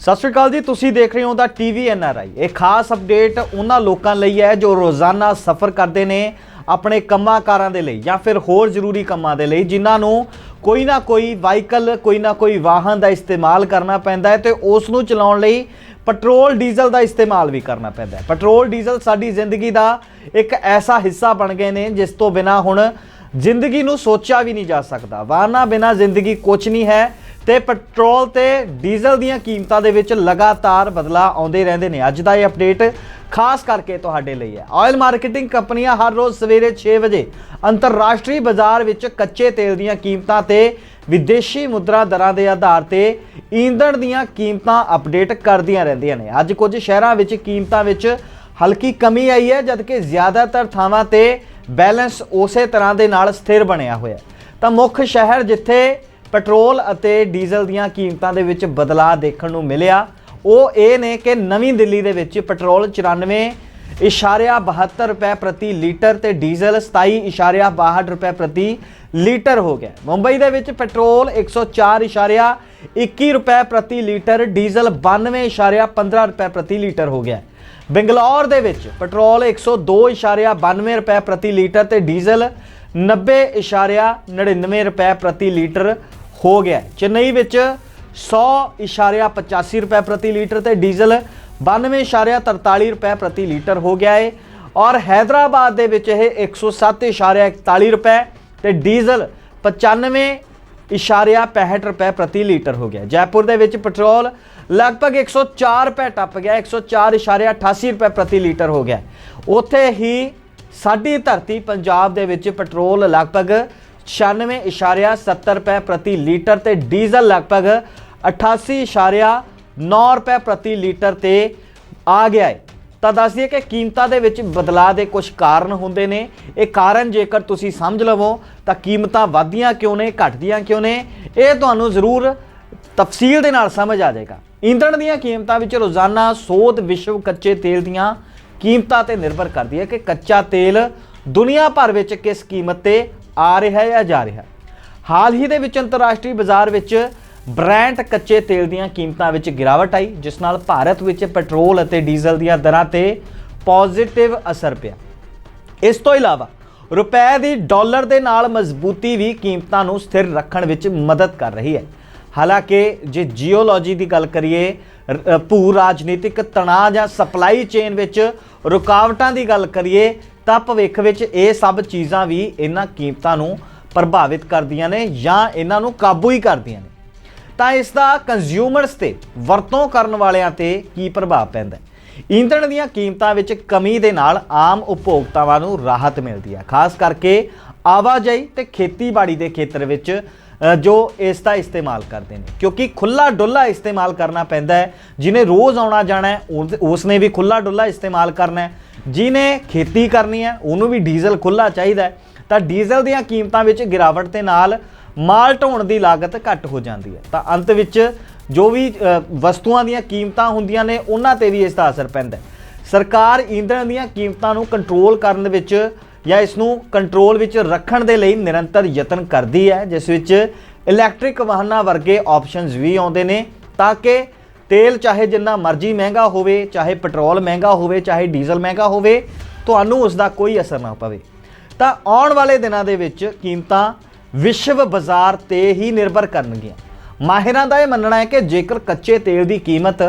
ਸਤਿ ਸ਼੍ਰੀ ਅਕਾਲ ਜੀ, ਤੁਸੀਂ ਦੇਖ ਰਹੇ ਹੋ ਦਾ ਟੀਵੀ ਐਨਆਰਆਈ ਇਹ ਖਾਸ ਅਪਡੇਟ ਉਹਨਾਂ ਲੋਕਾਂ ਲਈ ਹੈ ਜੋ ਰੋਜ਼ਾਨਾ ਸਫ਼ਰ ਕਰਦੇ ਨੇ ਆਪਣੇ ਕੰਮਾਂ ਕਾਰਾਂ ਦੇ ਲਈ ਜਾਂ ਫਿਰ ਹੋਰ ਜ਼ਰੂਰੀ ਕੰਮਾਂ ਦੇ ਲਈ, ਜਿਨ੍ਹਾਂ ਨੂੰ ਕੋਈ ਨਾ ਕੋਈ ਵਾਹੀਕਲ, ਕੋਈ ਨਾ ਕੋਈ ਵਾਹਨ ਦਾ ਇਸਤੇਮਾਲ ਕਰਨਾ ਪੈਂਦਾ ਹੈ ਤੇ ਉਸ ਨੂੰ ਚਲਾਉਣ ਲਈ ਪੈਟਰੋਲ, ਡੀਜ਼ਲ ਦਾ ਇਸਤੇਮਾਲ ਵੀ ਕਰਨਾ ਪੈਂਦਾ ਹੈ। ਪੈਟਰੋਲ, ਡੀਜ਼ਲ ਸਾਡੀ ਜ਼ਿੰਦਗੀ ਦਾ ਇੱਕ ਐਸਾ ਹਿੱਸਾ ਬਣ ਗਏ ਨੇ, ਜਿਸ ਤੋਂ ਬਿਨਾ ਹੁਣ ਜ਼ਿੰਦਗੀ ਨੂੰ ਸੋਚਿਆ ਵੀ ਨਹੀਂ ਜਾ ਸਕਦਾ। ਵਾਹਨਾਂ ਬਿਨਾ ਜ਼ਿੰਦਗੀ ਕੁਝ ਨਹੀਂ ਹੈ। ਤੇ ਪੈਟਰੋਲ ਤੇ ਡੀਜ਼ਲ ਦੀਆਂ ਕੀਮਤਾਂ ਦੇ ਵਿੱਚ ਲਗਾਤਾਰ ਬਦਲਾਅ ਆਉਂਦੇ ਰਹਿੰਦੇ ਨੇ। ਅੱਜ ਦਾ ਇਹ ਅਪਡੇਟ ਖਾਸ ਕਰਕੇ ਤੁਹਾਡੇ ਲਈ ਹੈ। ਆਇਲ ਮਾਰਕੀਟਿੰਗ ਕੰਪਨੀਆਂ ਹਰ ਰੋਜ਼ ਸਵੇਰੇ 6 ਵਜੇ ਅੰਤਰਰਾਸ਼ਟਰੀ ਬਾਜ਼ਾਰ ਵਿੱਚ ਕੱਚੇ ਤੇਲ ਦੀਆਂ ਕੀਮਤਾਂ ਤੇ ਵਿਦੇਸ਼ੀ ਮੁਦਰਾ ਦਰਾਂ ਦੇ ਆਧਾਰ ਤੇ ਈਂਧਣ ਦੀਆਂ ਕੀਮਤਾਂ ਅਪਡੇਟ ਕਰਦੀਆਂ ਰਹਿੰਦੀਆਂ ਨੇ। ਅੱਜ ਕੁਝ ਸ਼ਹਿਰਾਂ ਵਿੱਚ ਕੀਮਤਾਂ ਵਿੱਚ ਹਲਕੀ ਕਮੀ ਆਈ ਹੈ, ਜਦਕਿ ਜ਼ਿਆਦਾਤਰ ਥਾਵਾਂ ਤੇ ਬੈਲੈਂਸ ਉਸੇ ਤਰ੍ਹਾਂ ਦੇ ਨਾਲ ਸਥਿਰ ਬਣਿਆ ਹੋਇਆ ਤਾਂ ਮੁੱਖ ਸ਼ਹਿਰ ਜਿੱਥੇ ਪੈਟਰੋਲ ਅਤੇ ਡੀਜ਼ਲ ਦੀਆਂ ਕੀਮਤਾਂ ਦੇ ਵਿੱਚ ਬਦਲਾਅ ਦੇਖਣ ਨੂੰ ਮਿਲਿਆ। ਉਹ ਇਹ ਨੇ ਕਿ ਨਵੀਂ ਦਿੱਲੀ ਦੇ ਵਿੱਚ ਪੈਟਰੋਲ 94.72 ਰੁਪਏ ਪ੍ਰਤੀ ਲੀਟਰ ਤੇ ਡੀਜ਼ਲ 27.62 ਰੁਪਏ ਪ੍ਰਤੀ ਲੀਟਰ ਹੋ ਗਿਆ। ਮੁੰਬਈ ਦੇ ਵਿੱਚ ਪੈਟਰੋਲ 104.21 ਰੁਪਏ ਪ੍ਰਤੀ ਲੀਟਰ, ਡੀਜ਼ਲ 92.15 ਰੁਪਏ ਪ੍ਰਤੀ ਲੀਟਰ ਹੋ ਗਿਆ। ਬੰਗਲੌਰ ਦੇ ਵਿੱਚ ਪੈਟਰੋਲ 102.92 ਰੁਪਏ ਪ੍ਰਤੀ ਲੀਟਰ ਤੇ ਡੀਜ਼ਲ 90.99 ਰੁਪਏ ਪ੍ਰਤੀ ਲੀਟਰ ਹੋ ਗਿਆ। ਚੇਨਈ ਵਿੱਚ 100.85 ਰੁਪਏ ਪ੍ਰਤੀ ਲੀਟਰ ਤੇ ਡੀਜ਼ਲ 92.43 ਰੁਪਏ ਪ੍ਰਤੀ ਲੀਟਰ ਹੋ ਗਿਆ ਹੈ ਔਰ ਹైదరాబాద్ ਦੇ ਵਿੱਚ ਇਹ 107.41 ਰੁਪਏ ਤੇ ਡੀਜ਼ਲ 95.65 ਰੁਪਏ ਪ੍ਰਤੀ ਲੀਟਰ ਹੋ ਗਿਆ। ਜੈਪੁਰ ਦੇ ਵਿੱਚ ਪੈਟਰੋਲ ਲਗਭਗ 104 ਰੁਪਏ ਟੱਪ ਗਿਆ 104.88 ਰੁਪਏ ਪ੍ਰਤੀ ਲੀਟਰ ਹੋ ਗਿਆ। ਉੱਥੇ ਹੀ ਸਾਡੀ ਧਰਤੀ ਪੰਜਾਬ ਦੇ ਵਿੱਚ ਪੈਟਰੋਲ ਲਗਭਗ 96.70 ਰੁਪਏ ਪ੍ਰਤੀ ਲੀਟਰ ਤੇ ਡੀਜ਼ਲ ਲਗਭਗ 88.9 ਰੁਪਏ ਪ੍ਰਤੀ ਲੀਟਰ ਤੇ ਆ ਗਿਆ ਹੈ। ਤਾਂ ਦੱਸ ਦਈਏ ਕਿ ਕੀਮਤਾਂ ਦੇ ਵਿੱਚ ਬਦਲਾਅ ਦੇ ਕੁਝ ਕਾਰਨ ਹੁੰਦੇ ਨੇ। ਇਹ ਕਾਰਨ ਜੇਕਰ ਤੁਸੀਂ ਸਮਝ ਲਵੋ, ਤਾਂ ਕੀਮਤਾਂ ਵਧਦੀਆਂ ਕਿਉਂ ਨੇ, ਘਟਦੀਆਂ ਕਿਉਂ ਨੇ? ਇਹ ਤੁਹਾਨੂੰ ਜ਼ਰੂਰ ਤਫਸੀਲ ਦੇ ਨਾਲ ਸਮਝ ਆ ਜਾਏਗਾ। ਈਂਧਣ ਦੀਆਂ ਕੀਮਤਾਂ ਵਿੱਚ ਰੋਜ਼ਾਨਾ ਸੋਧ ਵਿਸ਼ਵ ਕੱਚੇ ਤੇਲ ਦੀਆਂ ਕੀਮਤਾਂ ਤੇ ਨਿਰਭਰ ਕਰਦੀ ਹੈ ਕਿ ਕੱਚਾ ਤੇਲ ਦੁਨੀਆ ਭਰ ਵਿੱਚ ਕਿਸ ਕੀਮਤ ਤੇ ਆ ਰਿਹਾ ਹੈ ਜਾਂ ਜਾ ਰਿਹਾ ਹਾਲ ਹੀ ਦੇ ਵਿੱਚ ਅੰਤਰਰਾਸ਼ਟਰੀ ਬਾਜ਼ਾਰ ਵਿੱਚ ਬ੍ਰੈਂਟ ਕੱਚੇ ਤੇਲ ਦੀਆਂ ਕੀਮਤਾਂ ਵਿੱਚ ਗਿਰਾਵਟ ਆਈ, ਜਿਸ ਨਾਲ ਭਾਰਤ ਵਿੱਚ ਪੈਟਰੋਲ ਅਤੇ ਡੀਜ਼ਲ ਦੀਆਂ ਦਰਾਂ ਤੇ ਪੋਜ਼ਿਟਿਵ ਅਸਰ ਪਿਆ। ਇਸ ਤੋਂ ਇਲਾਵਾ, ਰੁਪਏ ਦੀ ਡਾਲਰ ਦੇ ਨਾਲ ਮਜ਼ਬੂਤੀ ਵੀ ਕੀਮਤਾਂ ਨੂੰ ਸਥਿਰ ਰੱਖਣ ਵਿੱਚ ਮਦਦ ਕਰ ਰਹੀ ਹੈ। ਹਾਲਾਂਕਿ, ਜੇ ਜੀਓਲੋਜੀ ਦੀ ਗੱਲ ਕਰੀਏ ਭੂ ਰਾਜਨੀਤਿਕ ਤਣਾਅ ਜਾਂ ਸਪਲਾਈ ਚੇਨ ਵਿੱਚ ਰੁਕਾਵਟਾਂ ਦੀ ਗੱਲ ਕਰੀਏ ਤਾਂ ਭਵਿੱਖ ਵਿੱਚ ਇਹ ਸਭ ਚੀਜ਼ਾਂ ਵੀ ਇਹਨਾਂ ਕੀਮਤਾਂ ਨੂੰ ਪ੍ਰਭਾਵਿਤ ਕਰਦੀਆਂ ਨੇ ਜਾਂ ਇਹਨਾਂ ਨੂੰ ਕਾਬੂ ਹੀ ਕਰਦੀਆਂ ਨੇ। ਤਾਂ ਇਸ ਦਾ ਕੰਜ਼ਿਊਮਰਸ ਤੇ ਵਰਤੋਂ ਕਰਨ ਵਾਲਿਆਂ ਤੇ ਕੀ ਪ੍ਰਭਾਵ ਪੈਂਦਾ ਹੈ? ਈਂਧਣ ਦੀਆਂ ਕੀਮਤਾਂ ਵਿੱਚ ਕਮੀ ਦੇ ਨਾਲ ਆਮ ਉਪਭੋਗਤਾਵਾਂ ਨੂੰ ਰਾਹਤ ਮਿਲਦੀ ਹੈ। ਖਾਸ ਕਰਕੇ ਆਵਾਜਾਈ ਤੇ ਖੇਤੀਬਾੜੀ ਦੇ ਖੇਤਰ ਵਿੱਚ ਜੋ ਇਸ ਦਾ ਇਸਤੇਮਾਲ ਕਰਦੇ ਨੇ। ਕਿਉਂਕਿ ਖੁੱਲਾ ਡੁੱਲਾ ਇਸਤੇਮਾਲ ਕਰਨਾ ਪੈਂਦਾ ਹੈ। ਜਿਨੇ ਰੋਜ਼ ਆਉਣਾ ਜਾਣਾ ਹੈ ਉਸ- ਉਸ ਨੇ ਵੀ ਖੁੱਲਾ ਡੁੱਲਾ ਇਸਤੇਮਾਲ ਕਰਨਾ ਹੈ। ਜਿਨੇ ਖੇਤੀ ਕਰਨੀ ਹੈ, ਉਹਨੂੰ ਵੀ ਡੀਜ਼ਲ ਖੁੱਲਾ ਚਾਹੀਦਾ ਹੈ। ਤਾਂ ਡੀਜ਼ਲ ਦੀਆਂ ਕੀਮਤਾਂ ਵਿੱਚ ਗਿਰਾਵਟ ਦੇ ਨਾਲ ਮਾਲ ਢੋਣ ਦੀ ਲਾਗਤ ਘੱਟ ਹੋ ਜਾਂਦੀ ਹੈ। ਤਾਂ ਅੰਤ ਵਿੱਚ ਜੋ ਵੀ ਵਸਤੂਆਂ ਦੀਆਂ ਕੀਮਤਾਂ ਹੁੰਦੀਆਂ ਨੇ, ਉਹਨਾਂ ਤੇ ਵੀ ਇਸ ਦਾ ਅਸਰ ਪੈਂਦਾ ਹੈ। ਸਰਕਾਰ ਈਂਧਣ ਦੀਆਂ ਕੀਮਤਾਂ ਨੂੰ ਕੰਟਰੋਲ ਕਰਨ ਵਿੱਚ ਜਾਂ ਇਸ ਨੂੰ ਕੰਟਰੋਲ ਵਿੱਚ ਰੱਖਣ ਦੇ ਲਈ ਨਿਰੰਤਰ ਯਤਨ ਕਰਦੀ ਹੈ, ਜਿਸ ਵਿੱਚ ਇਲੈਕਟ੍ਰਿਕ ਵਾਹਨਾਂ ਵਰਗੇ ਆਪਸ਼ਨਸ ਵੀ ਆਉਂਦੇ ਨੇ, ਤਾਂ ਕਿ ਤੇਲ ਚਾਹੇ ਜਿੰਨਾ ਮਰਜ਼ੀ ਮਹਿੰਗਾ ਹੋਵੇ, ਚਾਹੇ ਪੈਟਰੋਲ ਮਹਿੰਗਾ ਹੋਵੇ, ਚਾਹੇ ਡੀਜ਼ਲ ਮਹਿੰਗਾ ਹੋਵੇ, ਤੁਹਾਨੂੰ ਉਸ ਦਾ ਕੋਈ ਅਸਰ ਨਾ ਪਵੇ। ਤਾਂ ਆਉਣ ਵਾਲੇ ਦਿਨਾਂ ਦੇ ਵਿੱਚ ਕੀਮਤਾਂ ਵਿਸ਼ਵ ਬਾਜ਼ਾਰ ਤੇ ਹੀ ਨਿਰਭਰ ਕਰਨਗੀਆਂ। ਮਾਹਿਰਾਂ ਦਾ ਇਹ ਮੰਨਣਾ ਹੈ ਕਿ ਜੇਕਰ ਕੱਚੇ ਤੇਲ ਦੀ ਕੀਮਤ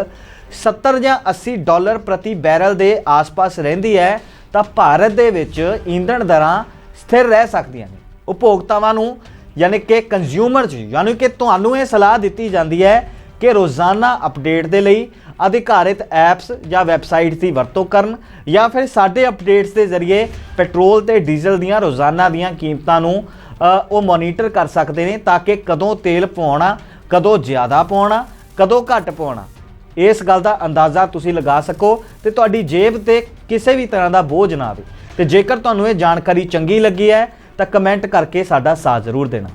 70 ਜਾਂ 80 ਡਾਲਰ ਪ੍ਰਤੀ ਬੈਰਲ ਦੇ ਆਸ-ਪਾਸ ਰਹਿੰਦੀ ਹੈ, ਤਾਂ ਭਾਰਤ ਦੇ ਵਿੱਚ ਈਂਧਣ ਦਰਾਂ ਸਥਿਰ ਰਹਿ ਸਕਦੀਆਂ ਨੇ। ਉਪਭੋਗਤਾਵਾਂ ਨੂੰ ਯਾਨੀ ਕਿ ਕੰਜ਼ਿਊਮਰ ਕੰਜ਼ਿਊਮਰਸ ਯਾਨੀ ਕਿ ਤੁਹਾਨੂੰ ਇਹ ਸਲਾਹ ਦਿੱਤੀ ਜਾਂਦੀ ਹੈ ਕਿ ਰੋਜ਼ਾਨਾ ਅਪਡੇਟ ਦੇ ਲਈ ਅਧਿਕਾਰਿਤ ਐਪਸ ਜਾਂ ਵੈਬਸਾਈਟਸ ਦੀ ਵਰਤੋਂ ਕਰਨ ਜਾਂ ਫਿਰ ਸਾਡੇ ਅਪਡੇਟਸ ਦੇ ਜ਼ਰੀਏ ਪੈਟਰੋਲ ਤੇ ਡੀਜ਼ਲ ਦੀਆਂ ਰੋਜ਼ਾਨਾ ਦੀਆਂ ਕੀਮਤਾਂ ਨੂੰ ਉਹ ਮੋਨੀਟਰ ਕਰ ਸਕਦੇ ਨੇ ਤਾਂ ਕਿ ਕਦੋਂ ਤੇਲ ਪਾਉਣਾ ਕਦੋਂ ਜ਼ਿਆਦਾ ਪਾਉਣਾ ਕਦੋਂ ਘੱਟ ਪਾਉਣਾ ਇਸ ਗੱਲ ਦਾ ਅੰਦਾਜ਼ਾ ਤੁਸੀਂ ਲਗਾ ਸਕੋ ਤੇ ਤੁਹਾਡੀ ਜੇਬ ਤੇ ਕਿਸੇ ਵੀ ਤਰ੍ਹਾਂ ਦਾ ਬੋਝ ਨਾ ਆਵੇ। ਤੇ ਜੇਕਰ ਤੁਹਾਨੂੰ ਇਹ ਜਾਣਕਾਰੀ ਚੰਗੀ ਲੱਗੀ ਹੈ, ਤਾਂ ਕਮੈਂਟ ਕਰਕੇ ਸਾਡਾ ਸਾਥ ਜ਼ਰੂਰ ਦੇਣਾ।